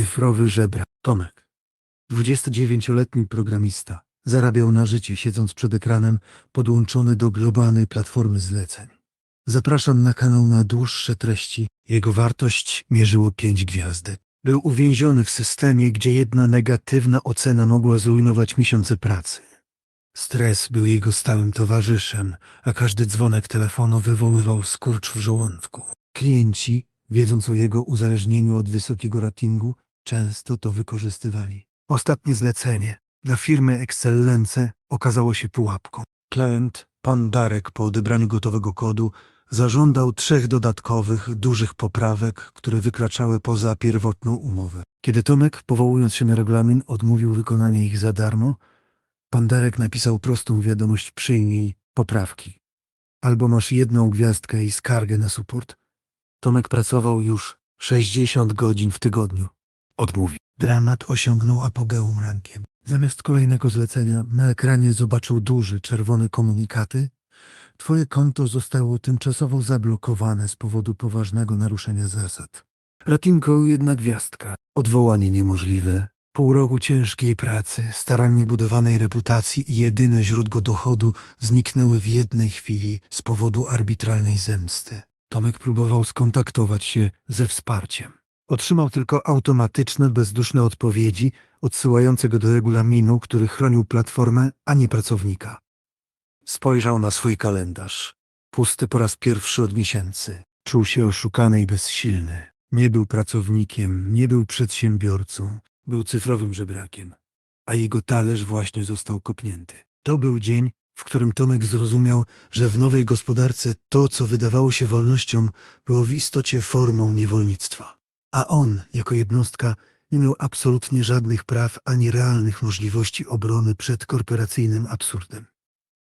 Cyfrowy żebra. Tomek. 29-letni programista. Zarabiał na życie siedząc przed ekranem podłączony do globalnej platformy zleceń. Zapraszam na kanał na dłuższe treści. Jego wartość mierzyło pięć gwiazdek. Był uwięziony w systemie, gdzie jedna negatywna ocena mogła zrujnować miesiące pracy. Stres był jego stałym towarzyszem, a każdy dzwonek telefonu wywoływał skurcz w żołądku. Klienci, wiedząc o jego uzależnieniu od wysokiego ratingu, często to wykorzystywali. Ostatnie zlecenie dla firmy Excellence okazało się pułapką. Klient, pan Darek, po odebraniu gotowego kodu, zażądał trzech dodatkowych, dużych poprawek, które wykraczały poza pierwotną umowę. Kiedy Tomek, powołując się na regulamin, odmówił wykonania ich za darmo, pan Darek napisał prostą wiadomość przyjmij poprawki. Albo masz jedną gwiazdkę i skargę na support. Tomek pracował już 60 godzin w tygodniu. Odmówił. Dramat osiągnął apogeum rankiem. Zamiast kolejnego zlecenia na ekranie zobaczył duży, czerwony komunikaty. Twoje konto zostało tymczasowo zablokowane z powodu poważnego naruszenia zasad. Ratingu jedna gwiazdka. Odwołanie niemożliwe. Pół roku ciężkiej pracy, starannie budowanej reputacji i jedyne źródło dochodu zniknęły w jednej chwili z powodu arbitralnej zemsty. Tomek próbował skontaktować się ze wsparciem. Otrzymał tylko automatyczne, bezduszne odpowiedzi odsyłające go do regulaminu, który chronił platformę, a nie pracownika. Spojrzał na swój kalendarz. Pusty po raz pierwszy od miesięcy. Czuł się oszukany i bezsilny. Nie był pracownikiem, nie był przedsiębiorcą. Był cyfrowym żebrakiem. A jego talerz właśnie został kopnięty. To był dzień, w którym Tomek zrozumiał, że w nowej gospodarce to, co wydawało się wolnością, było w istocie formą niewolnictwa. A on, jako jednostka, nie miał absolutnie żadnych praw ani realnych możliwości obrony przed korporacyjnym absurdem.